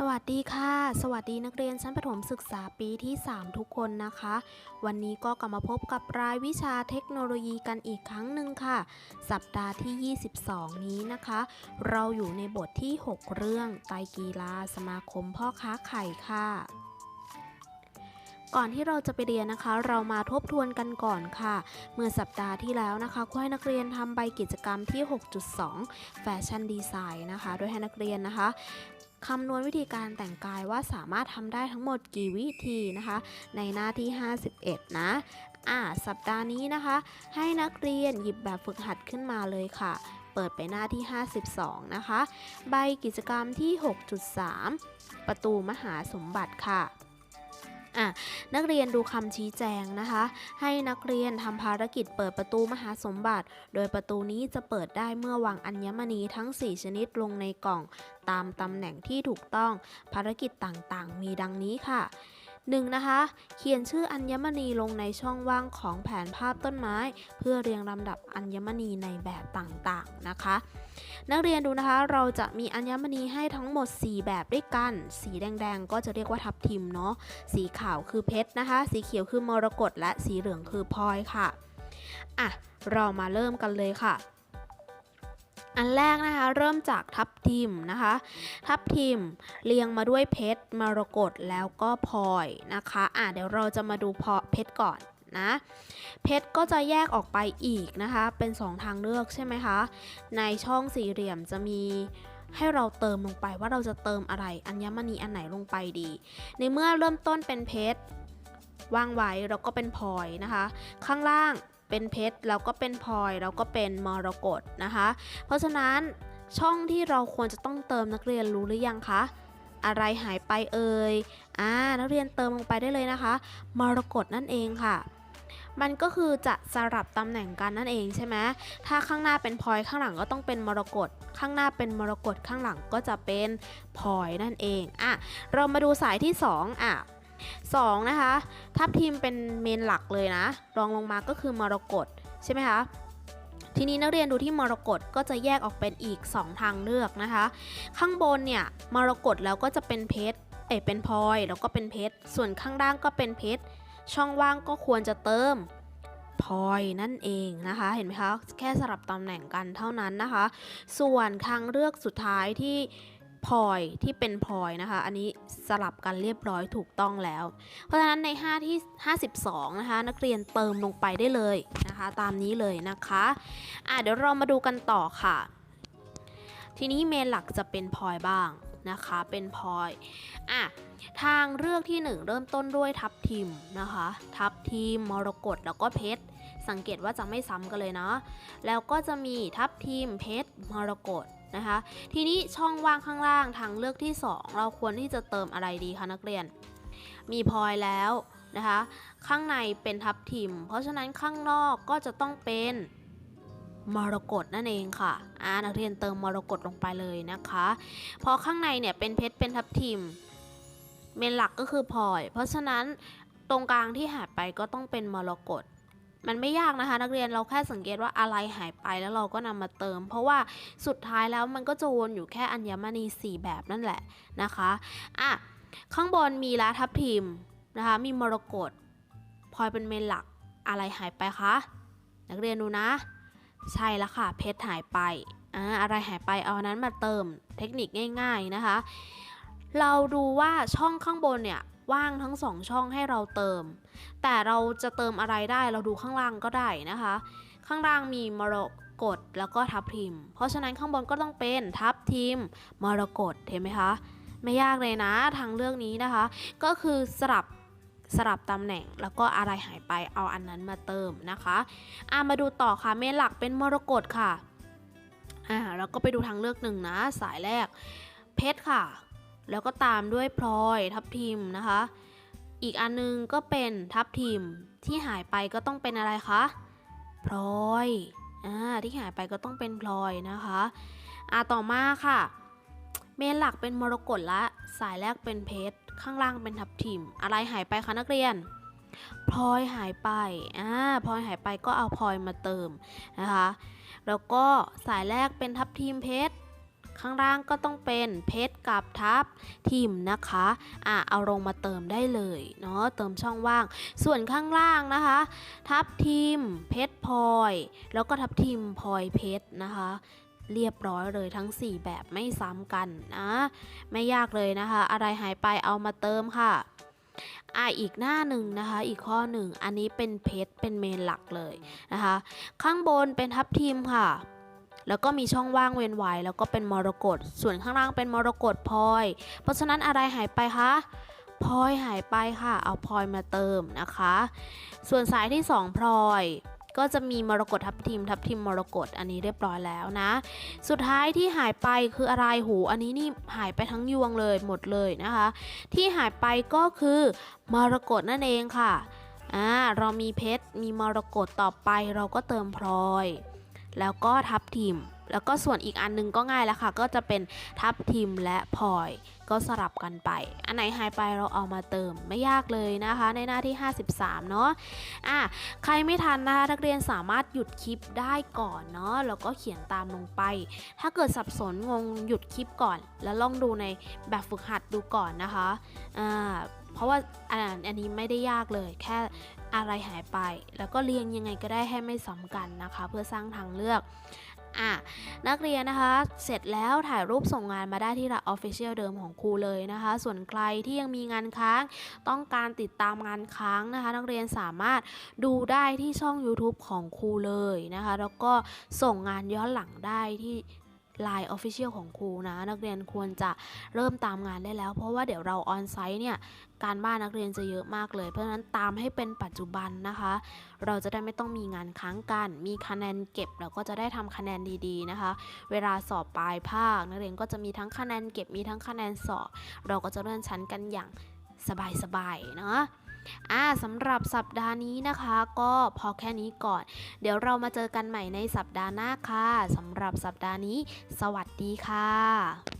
สวัสดีค่ะ สวัสดีนักเรียนชั้นประถมศึกษาปีที่ 3 ทุกคนนะคะ วันนี้ก็กลับมาพบกับรายวิชาเทคโนโลยีกันอีกครั้งหนึ่งค่ะ สัปดาห์ที่ 22 นี้นะคะ เราอยู่ในบทที่ 6 เรื่องไตรกีฬาสมาคมพ่อค้าไข่ค่ะก่อนที่เราจะไปเรียนนะคะ เรามาทบทวนกันก่อนค่ะ เมื่อสัปดาห์ที่แล้วนะคะครูให้นักเรียนทำใบกิจกรรมที่ 6.2 แฟชั่นดีไซน์นะคะ โดยให้นักเรียนนะคะ คำนวณวิธีการแต่งกายว่าสามารถทำได้ทั้งหมดกี่วิธีนะคะ ในหน้าที่ 51 นะอ่าสัปดาห์นี้นะคะ ให้นักเรียนหยิบแบบฝึกหัดขึ้นมาเลยค่ะ เปิดไปหน้าที่ 52 นะคะ ใบกิจกรรมที่ 6.3 ประตูมหาสมบัติค่ะ อะนักเรียนดูคำชี้แจงนะคะ ให้นักเรียนทำภารกิจเปิดประตูมหาสมบัติ โดยประตูนี้จะเปิดได้เมื่อวางอัญมณีทั้ง 4 ชนิดลงในกล่อง ตามตำแหน่งที่ถูกต้องภารกิจต่างๆ มีดังนี้ค่ะ 1. นะคะ เขียนชื่ออัญมณีลงในช่องว่างของแผนภาพต้นไม้ เพื่อเรียงลำดับอัญมณีในแบบต่างๆนะคะ นักเรียนดูนะคะเราจะมีอัญมณีให้ทั้งหมด 4 แบบด้วยกัน สีแดงๆ ก็จะเรียกว่าทับทิมเนาะสีขาวคือเพชรนะคะ สีเขียวคือมรกตและสีเหลืองคือพลอยค่ะอะเรามาเริ่มกันเลยค่ะ อันแรกนะคะ เริ่มจากทับทิมนะคะ ทับทิมเรียงมาด้วยเพชรมรกตแล้วก็พลอยนะคะอะเดี๋ยวเราจะมาดูเพาะเพชรก่อนนะเพชรก็จะแยกออกไปอีกนะคะ เป็น 2 ทางเลือกใช่ไหมคะ ในช่องสี่เหลี่ยมจะมีให้เราเติมลงไปว่าเราจะเติมอะไร อัญมณีอันไหนลงไปดี ในเมื่อเริ่มต้นเป็นเพชรวางไว้เราก็เป็นพลอยนะคะ ข้างล่าง เป็นเพชรแล้วก็เป็นพลอยแล้วก็เป็นมรกตนะคะ เพราะฉะนั้นช่องที่เราควรจะต้องเติมนักเรียนรู้หรือยังคะอะไรหายไปเอ่ยอ่านักเรียนเติมลงไปได้เลยนะคะ มรกตนั่นเองค่ะ มันก็คือจะสลับตำแหน่งกันนั่นเองใช่ไหมถ้าข้างหน้าเป็นพลอยข้างหลังก็ต้องเป็นมรกตข้างหน้าเป็นมรกตข้างหลังก็จะเป็นพลอยนั่นเองอะเรามาดูสายที่สองอะ 2นะคะทับทิมเป็นเมนหลักเลยนะ รองลงมาก็คือมรกตใช่ไหมคะทีนี้นักเรียนดูที่มรกตก็จะแยกออกเป็นอีก 2 ทางเลือกนะคะ ข้างบนเนี่ยมรกตแล้วก็จะเป็นเพชรเอเป็นพลอยแล้วก็เป็นเพชรส่วนข้างล่างก็เป็นเพชรช่องว่างก็ควรจะเติมพลอยนั่นเองนะคะ เห็นไหมคะ แค่สลับตำแหน่งกันเท่านั้นนะคะ ส่วนทางเลือกสุดท้ายที่ พลอยที่เป็นพลอยนะคะ อันนี้สลับกันเรียบร้อยถูกต้องแล้ว เพราะฉะนั้นใน 5 ที่ 52 นะคะ นักเรียนเติมลงไปได้เลยนะคะ ตามนี้เลยนะคะอะเดี๋ยวเรามาดูกันต่อค่ะ ทีนี้เมนหลักจะเป็นพลอยบ้างนะคะ เป็นพลอยอะทางเลือกที่ 1 เริ่มต้นด้วยทับทิมนะคะ ทับทิมมรกตแล้วก็เพชรสังเกตว่าจะไม่ซ้ำกันเลยเนาะแล้วก็จะมีทับทิมเพชรมรกตนะคะ ทีนี้ช่องว่างข้างล่างทางเลือกที่ 2 เราควรที่จะเติมอะไรดีคะนักเรียน มีพลอยแล้วนะคะ ข้างในเป็นทับทิม เพราะฉะนั้นข้างนอกก็จะต้องเป็นมรกตนั่นเองค่ะอ่านักเรียนเติมมรกตลงไปเลยนะคะเพอข้างในเนี่ยเป็นเพชรเป็นทับทิม เมนหลักก็คือพลอย เพราะฉะนั้นตรงกลางที่หายไปก็ต้องเป็นมรกต มันไม่ยากนะคะ นักเรียนเราแค่สังเกตว่าอะไรหายไปแล้วเราก็นำมาเติม เพราะว่าสุดท้ายแล้วมันก็จะวนอยู่แค่อัญมณี 4 แบบนั่นแหละนะคะอะข้างบนมีลาทับทิมนะคะมีมรกตพลอยเป็นเมนหลักอะไรหายไปคะนักเรียนดูนะ ใช่แล้วค่ะเพชรหายไปอ่าอะไรหายไปเอานั้นมาเติมเทคนิคง่าย ๆนะคะ เราดูว่าช่องข้างบนเนี่ย ว่างทั้งสองช่องให้เราเติม แต่เราจะเติมอะไรได้เราดูข้างล่างก็ได้นะคะ ข้างล่างมีมรกตแล้วก็ทับทิม เพราะฉะนั้นข้างบนก็ต้องเป็นทับทิมมรกตเห็นไหมคะ ไม่ยากเลยนะทางเลือกนี้นะคะ ก็คือสลับสลับตำแหน่งแล้วก็อะไรหายไปเอาอันนั้นมาเติมนะคะอะมาดูต่อค่ะเมนหลักเป็นมรกตค่ะอ่าเราก็ไปดูทางเลือกหนึ่งนะสายแรกเพชรค่ะ แล้วก็ตามด้วยพลอยทับทิมนะคะ อีกอันนึงก็เป็นทับทิมที่หายไปก็ต้องเป็นอะไรคะพลอยอ่าที่หายไปก็ต้องเป็นพลอยนะคะอ่าต่อมาค่ะ เมนหลักเป็นมรกตละสายแรกเป็นเพชรข้างล่างเป็นทับทิม อะไรหายไปคะนักเรียนพลอยหายไป อ่า พลอยหายไปก็เอาพลอยมาเติมนะคะ แล้วก็สายแรกเป็นทับทิมเพชร ข้างล่างก็ต้องเป็นเพชรกับทับทิมนะคะอะเอาลงมาเติมได้เลยเนาะเติมช่องว่าง ส่วนข้างล่างนะคะ ทับทิมเพชรพลอย แล้วก็ทับทิมพลอยเพชรนะคะเรียบร้อยเลยทั้ง 4 แบบไม่ซ้ำกันนะไม่ยากเลยนะคะ อะไรหายไปเอามาเติมค่ะอะอีกหน้าหนึ่งนะคะ อีกข้อหนึ่งอันนี้เป็นเพชรเป็นเมนหลักเลยนะคะ ข้างบนเป็นทับทิมค่ะ แล้วก็มีช่องว่างเว้นไว้แล้วก็เป็นมรกตส่วนข้างล่างเป็นมรกตพลอย เพราะฉะนั้นอะไรหายไปคะพลอยหายไปค่ะ เอาพลอยมาเติมนะคะ ส่วนสายที่ 2พลอยก็จะมีมรกตทับทิมทับทิมมรกตอันนี้เรียบร้อยแล้วนะ สุดท้ายที่หายไปคืออะไรหูอันนี้นี่หายไปทั้งยวงเลยหมดเลยนะคะ ที่หายไปก็คือมรกตนั่นเองค่ะอ่าเรามีเพชรมีมรกตต่อไปเราก็เติมพลอย แล้วก็ทับทิม แล้วก็ส่วนอีกอันหนึงก็ง่ายแล้วค่ะ ก็จะเป็นทับทิมและพลอย ก็สลับกันไป อันไหนหายไปเราเอามาเติมไม่ยากเลยนะคะ ในหน้าที่ 53 เนาะอะใครไม่ทันนะคะนักเรียนสามารถหยุดคลิปได้ก่อนเนาะแล้วก็เขียนตามลงไป ถ้าเกิดสับสนงงหยุดคลิปก่อน แล้วลองดูในแบบฝึกหัดดูก่อนนะคะอ่า เพราะว่าอันอันนี้ไม่ได้ยากเลยแค่อะไรหายไป แล้วก็เรียงยังไงก็ได้ให้ไม่ซ้ำกันนะคะ เพื่อสร้างทางเลือกอะนักเรียนนะคะ เสร็จแล้วถ่ายรูปส่งงานมาได้ที่ระ Official เดิมของครูเลยนะคะ ส่วนใครที่ยังมีงานค้าง ต้องการติดตามงานค้างนะคะ นักเรียนสามารถดูได้ที่ช่อง YouTube ของครูเลยนะคะ แล้วก็ส่งงานย้อนหลังได้ที่ Line Official ของครูนะ นักเรียนควรจะเริ่มตามงานได้แล้ว เพราะว่าเดี๋ยวเราออนไซต์เนี่ยการบ้านนักเรียนจะเยอะมากเลย เพราะฉะนั้นตามให้เป็นปัจจุบันนะคะ เราจะได้ไม่ต้องมีงานค้างกัน มีคะแนนเก็บเราก็จะได้ทำคะแนนดีๆนะคะ เวลาสอบปลายภาค นักเรียนก็จะมีทั้งคะแนนเก็บมีทั้งคะแนนสอบ เราก็จะเลื่อนชั้นกันอย่างสบายๆเนาะ อ่าสำหรับสัปดาห์นี้นะคะ ก็พอแค่นี้ก่อน เดี๋ยวเรามาเจอกันใหม่ในสัปดาห์หน้าค่ะสำหรับสัปดาห์นี้ สวัสดีค่ะ